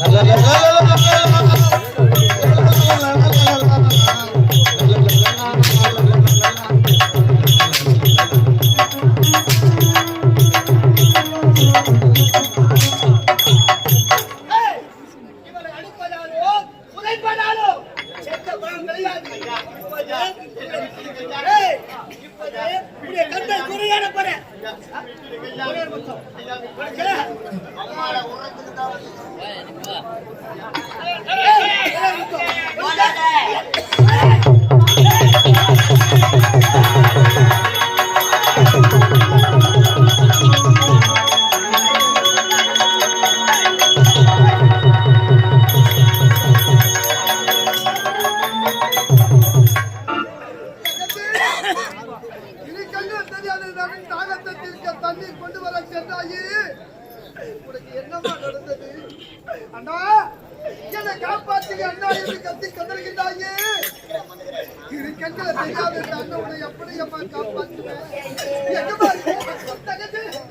நல்லா கூட்டத்திற்கு தண்ணீர் கொண்டு வர சென்றாயி உனக்கு என்னமா நடந்தது? அண்ணா என்னை காப்பாற்றுங்க அண்ணா என்று கத்தி கதறுகின்றாயே. இரு கண்களை தெரியாது அண்ணனை எப்படி அம்மா காப்பாற்றுவேன் எங்கம்மா இருக்கு?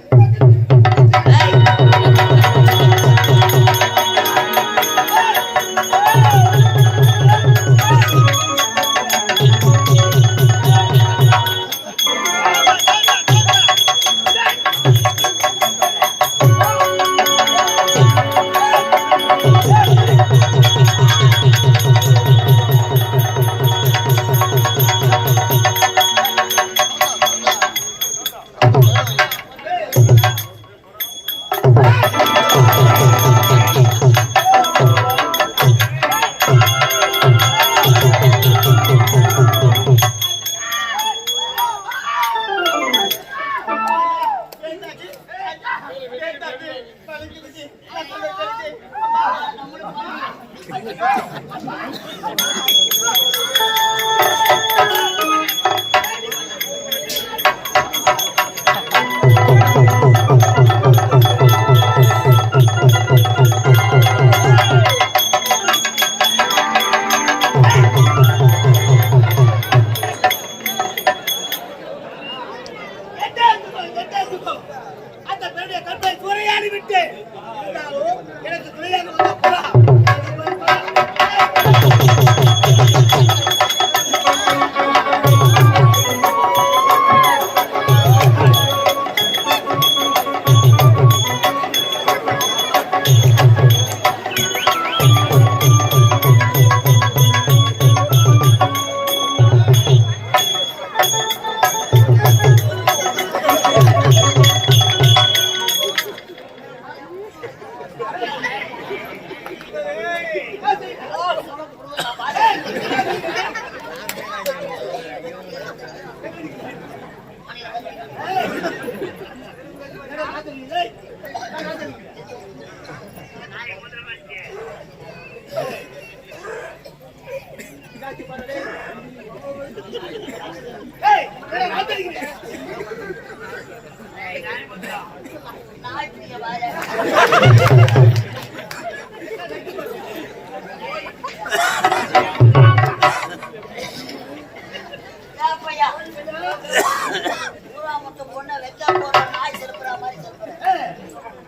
மொத்த பொண்ணை வைக்க போற நாய் செலுப்புற மாதிரி செலுப்புற.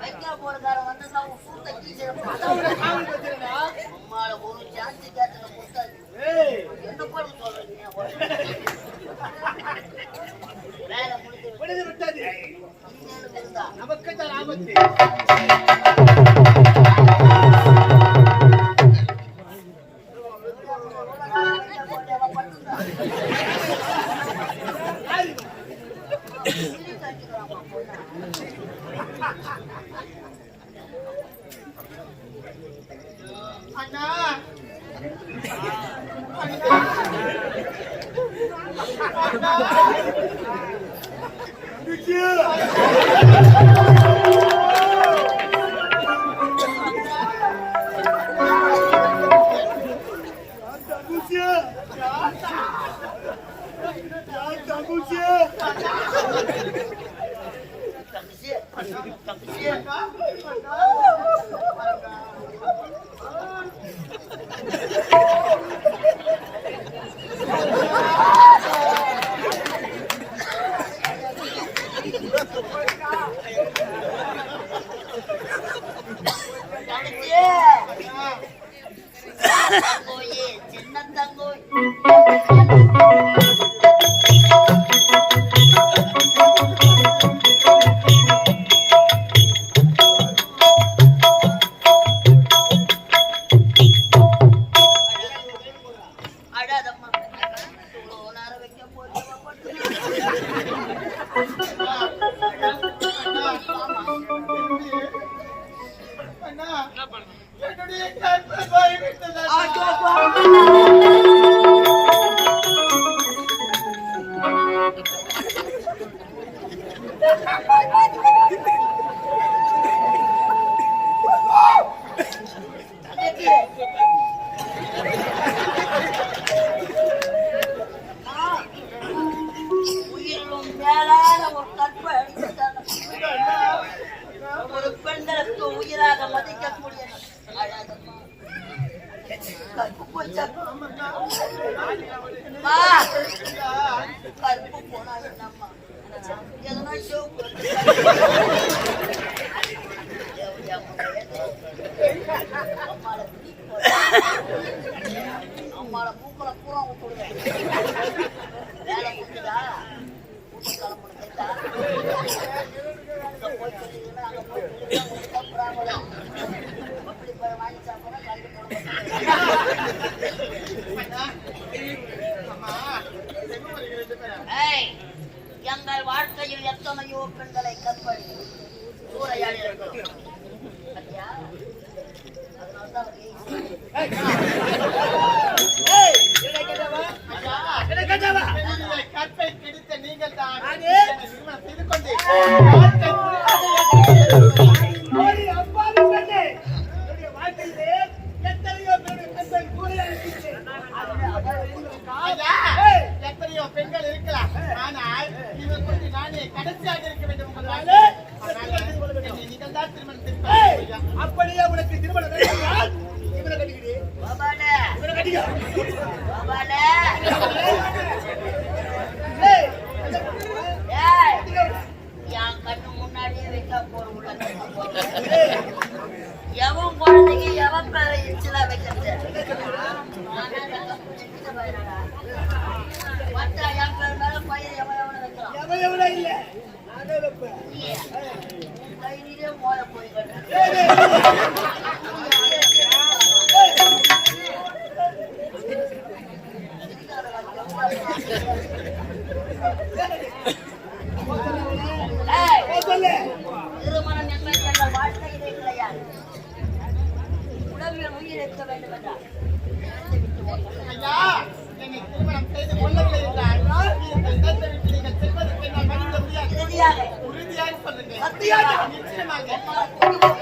வைக்க போறதார வந்தா உன் சூட்டை கீச்சிருப்பான். அம்மால ஒரு சான்ஸ் கேட்டத. ஏய், என்ன பண்ண சொல்றீங்க? வேலை முடிஞ்சு விட்டது. நமக்கு தான் ஆபத்து 点点点点点红心点点红心点点红 என்னுடைய கற்பனை போய்விட்டது? எவன் குழந்தைக்கு எவன் பேரை நானே வைப்பேன் போய் கட்டுறேன் போட்டு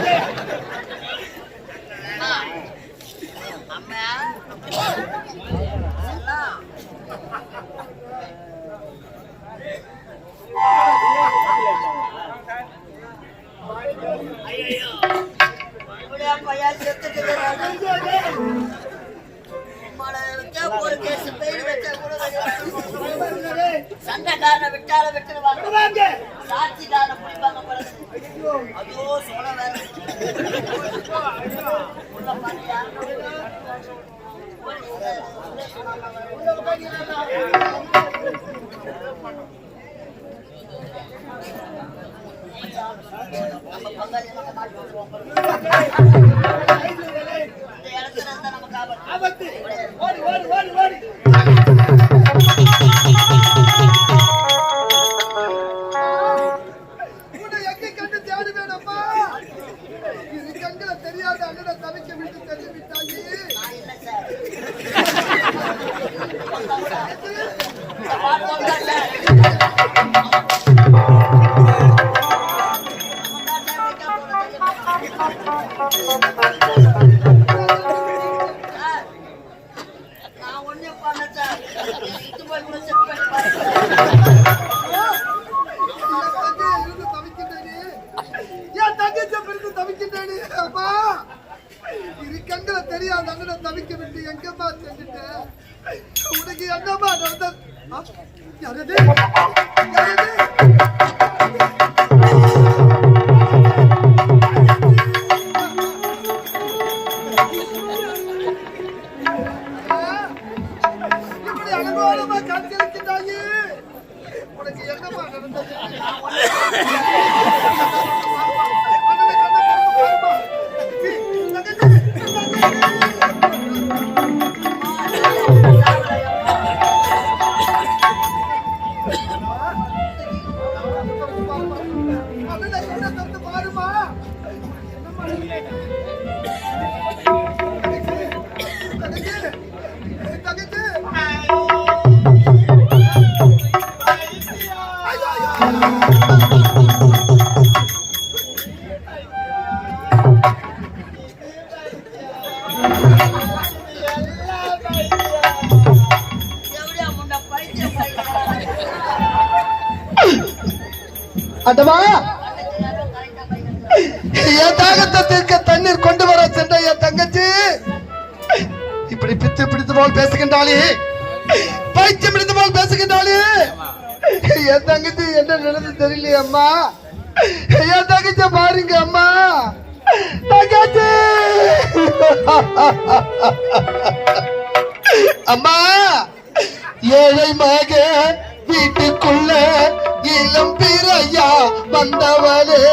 ஆபத்து ஓடி ஓடி ஓடி ஓடி நடந்தது? ஆ, அடவா! என் தாகத்தை தீர்க்க தண்ணீர் கொண்டு வர சென்ற என் தங்கச்சி! இப்படி பித்து பிடித்து போல் பேசுகின்றாளே! பைத்தியம் பிடித்து போல் பேசுகின்றாளே! என் தங்கச்சி என்ன நடந்து தெரியலையே அம்மா! என் தங்கச்சி பாருங்க அம்மா! தங்கச்சி! அம்மா! ஏழை மக வந்தவளே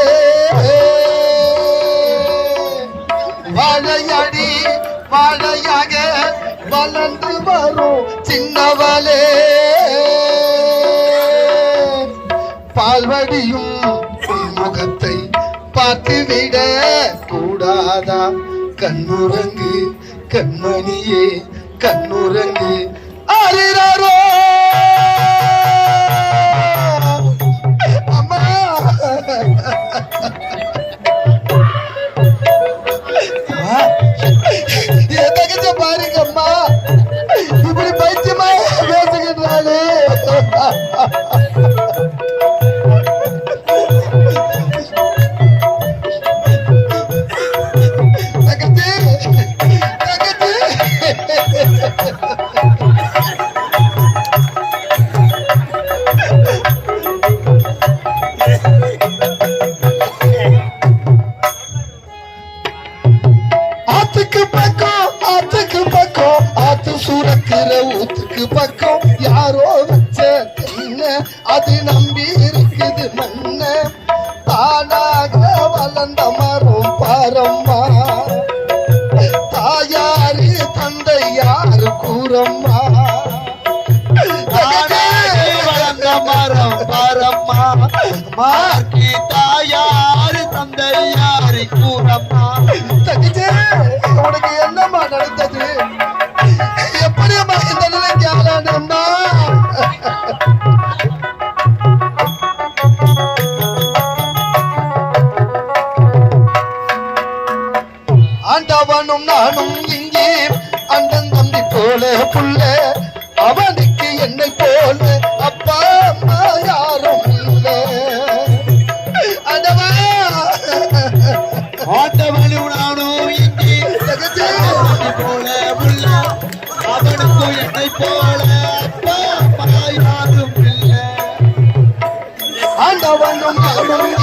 வாழையடி வாழையாக வளர்ந்து வரும் சின்னவளே. பால்வடியும் முகத்தை பார்த்துவிட கூடாதா? கண்ணுரங்கு கண்மணியே கண்ணுரங்கு அறிறாரோ వారికమ్మా ஊத்துக்கு பக்கம் யாரோ வச்ச என்ன அது நம்பி இருக்குது மண்ண தானாக வளர்ந்த மரம் பாரம்மா. தாயாரு தந்தை யாரு கூறம்மா. தானாகி வளர்ந்த மரம் பாரம்மா. மார்க்கி தாயாரு தந்தையாரி கூறம்மா. தங்கச்சி உனக்கு போல அப்பா யாரும் இல்லை ஆண்டவனும் அவனும்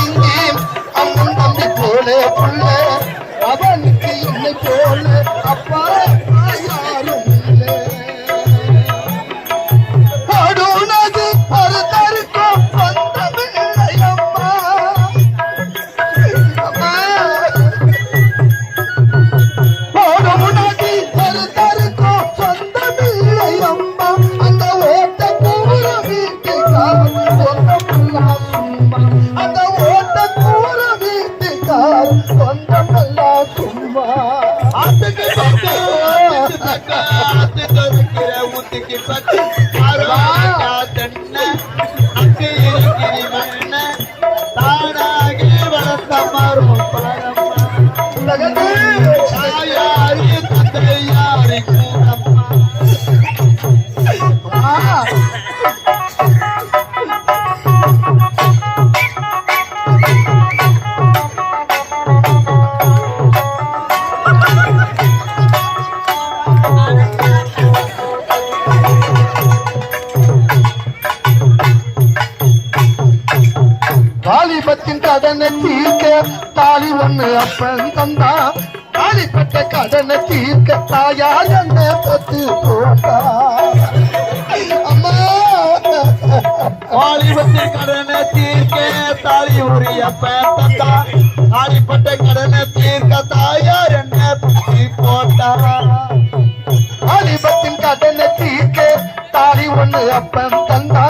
தாலி ஒண்ணு அப்பன் தந்தா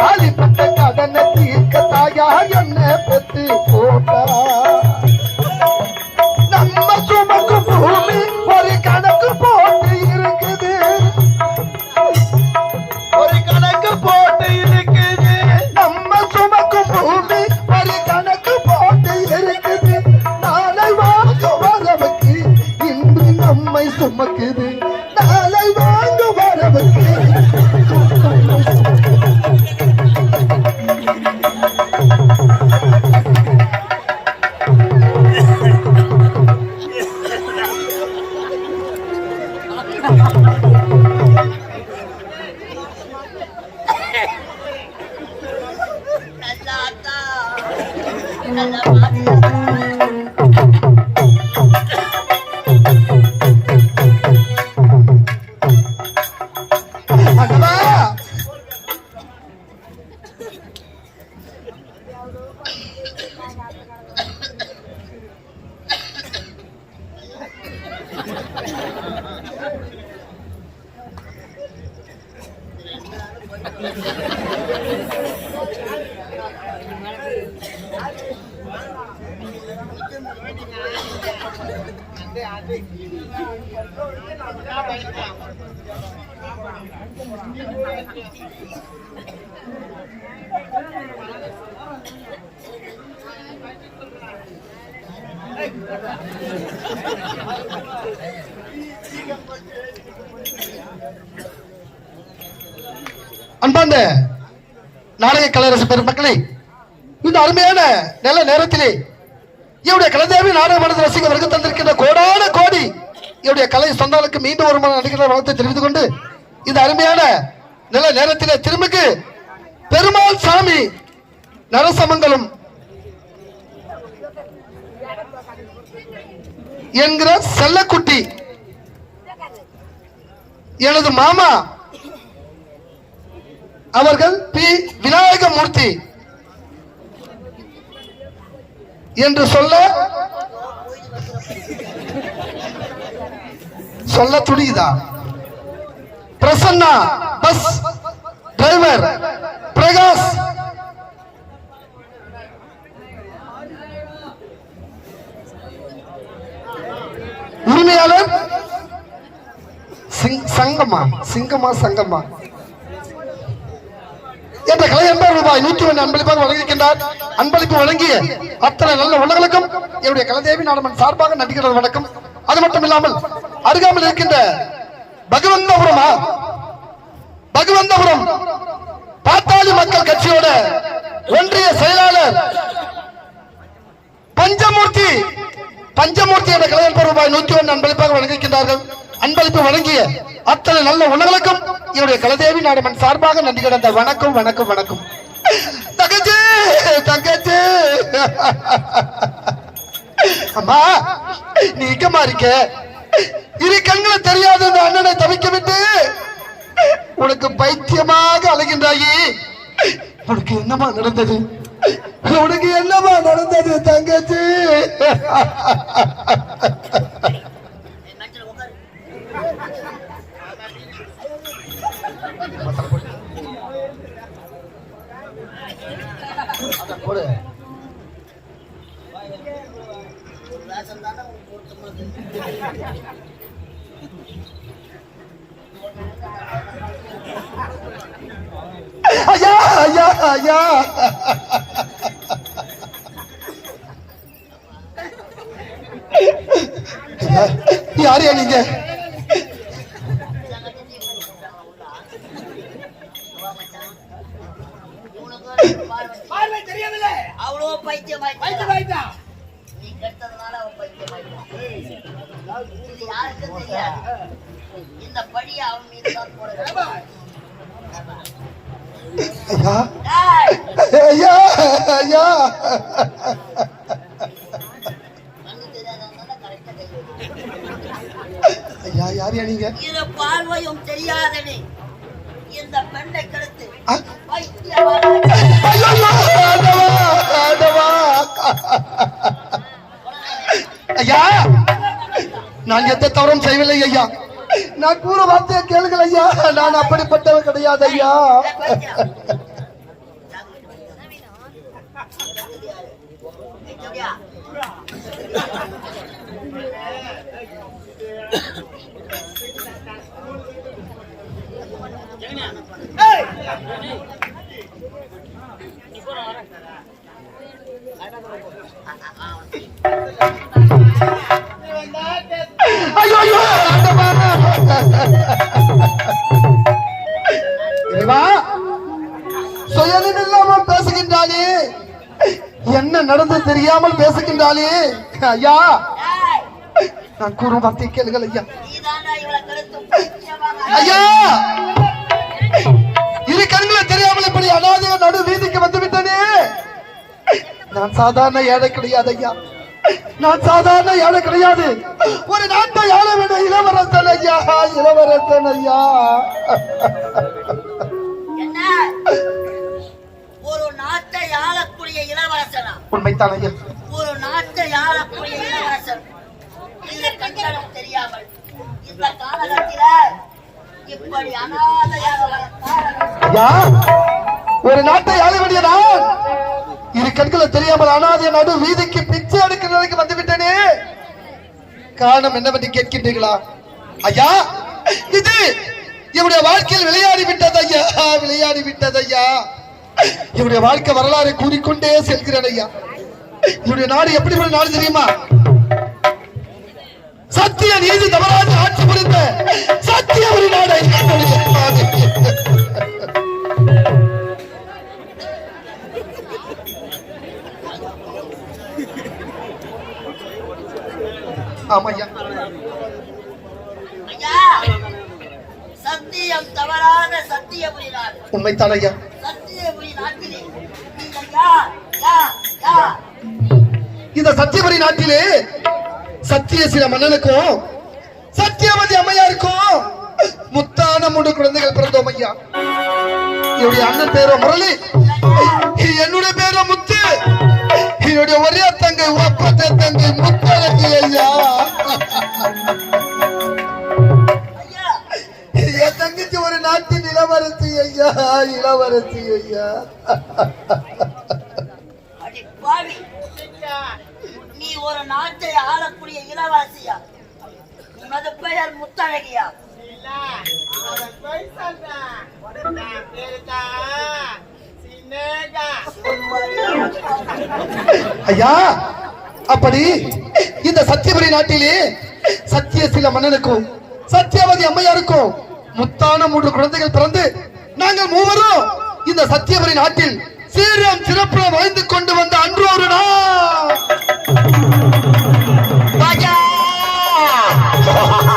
வாலிபட்ட கடனை தீர்க்க தாயா என்ன பத்து போட்ட கலைரச இந்த அருமையான நல்ல நேரத்திலே இவருடைய கலைதேவி நாடக மனது ரசிக வருகை தந்திருக்கின்ற கோடான கோடி இவருடைய கலை சொந்தங்களுக்கு மீண்டும் ஒரு முறை நடிக்கிற வளத்தை தெரிவித்துக் கொண்டு இந்த அருமையான நல்ல நேரத்திலே திரும்பிக்கு பெருமாள் சாமி நரசமங்கலம் என்கிற செல்லக்குட்டி எனது மாமா அவர்கள் பி. விநாயகமூர்த்தி. என்று சொல்ல? சொல்ல துடியுதா பிரசன்னா பஸ் டிரைவர் பிரகாஷ். உரிமையாளர்? சிங்- சங்கமா? சிங்கமா சங்கமா? என்ற கலை எண்பது ரூபாய் நூற்றி ஒன்று அன்பளிப்பாக வழங்கியிருக்கின்றார். அன்பளிப்பு வழங்கிய அத்தனை நல்ல உள்ளங்களுக்கும் என்னுடைய கலதேவி நாடமன் சார்பாக நடிக்கிறது வணக்கம். அது மட்டும் இல்லாமல் அருகாமல் இருக்கின்ற பகவந்தபுரமா பகவந்தபுரம் பாத்தாளி மக்கள் கட்சியோட ஒன்றிய செயலாளர் பஞ்சமூர்த்தி பஞ்சமூர்த்தி என்ற கலைஞர் ரூபாய் நூத்தி ஒன்று அன்பளிப்பாக வழங்கியிருக்கின்றார்கள். அன்பளிப்பு வழங்கிய அத்தனை நல்ல உணவுகளுக்கும் என்னுடைய கலதேவி நாடமன் சார்பாக நன்றி கிடந்த வணக்கம் வணக்கம் வணக்கம். தங்கச்சி தங்கச்சி. அம்மா நீ இக்கமா இருக்க? இரு கண்களை தெரியாத இந்த அண்ணனை தவிக்க விட்டு உனக்கு பைத்தியமாக அழுகின்றாயி. உனக்கு என்னமா நடந்தது? உனக்கு என்னமா நடந்தது தங்கச்சி? ஐயா ஐயா. ஐயா நீங்க? இது பார்வையும் தெரியாதனே. இந்த பெண்ணை கெடுத்து நான் எந்த தவறும் செய்யவில்லை ஐயா. நான் கூற வார்த்தையை கேளுங்கள் ஐயா. நான் அப்படிப்பட்டவன் கிடையாது ஐயோ. என்ன நடந்து தெரியாமல் பேசுகின்றாளே? ஐயா நான் கூறும் வார்த்தை கேளுங்கள் ஐயா. ஐயா! இரு கண்களை தெரியாமல் இப்படி அனாதைய நடு வீதிக்கு வந்து விட்டனே? நான் சாதாரண ஏழை கிடையாது ஐயா. நான் சாதாரண ஏழை கிடையாது. ஒரு நாட்டை ஆள வேண்டிய இளவரசன் ஐயா. இளவரசன் ஐயா. ஆளக்கூடிய இளவரசனா உண்மைத்தான்? ஐயா ஒரு நாட்டை ஆளக்கூடிய இளவரசன். இந்த கண்களும் தெரியாமல் இந்த காலகட்டில இப்படி அனாதையாக வளர்த்தார். ஐயா ஒரு நாட்டை ஆள வேண்டிய நான் இரு கண்களை தெரியாமல் அனாதைய நடு வீதிக்கு பிச்சை எடுக்கிற நிலைக்கு வந்து விட்டனே காரணம் என்னவென்று கேட்கின்றீர்களா? ஐயா இது இவருடைய வாழ்க்கையில் விளையாடி விட்டது ஐயா விளையாடி விட்டது ஐயா. இவருடைய வாழ்க்கை வரலாறு கூறிக்கொண்டே செல்கிறேன் ஐயா. இவருடைய நாடு எப்படி நாடு தெரியுமா? சத்திய நீதி தவறாது ஆட்சி புரிந்த சத்திய ஒரு நாடு ஐயா, ஆமா ஐயா. சத்தியம் தவறாத சத்தியபுரி நாடு. உண்மைத்தான் ஐயா சத்தியபுரி நாட்டிலே இந்த சத்தியபுரி நாட்டிலே சத்திய சில மன்னனுக்கும் சத்தியவதி அம்மையாருக்கும் முத்தான மூன்று குழந்தைகள் பிறந்தோம் ஐயா. என்னுடைய அண்ணன் பேரோ முரளி என்னுடைய பேரோ முத்து என்னுடைய ஒரே தங்கை ஒப்பத்த தங்கை முத்தழகி ஐயா. ஐயா இளவரசி ஐயா. அடி பாவி. நீ ஒரு நாட்டை ஆளக்கூடிய இளவரசியா? உனது பெயர் முத்தழகியா. ஐயா அப்படி இந்த சத்தியபுரி நாட்டிலே சத்திய சில மன்னனுக்கும் சத்தியவதி அம்மையாருக்கும் முத்தான மூன்று குழந்தைகள் பிறந்து நாங்கள் மூவரும் இந்த சத்தியபுரி நாட்டில் சீரம் சிறப்புறம் வாழ்ந்து கொண்டு வந்த அன்று ஒரு நாள்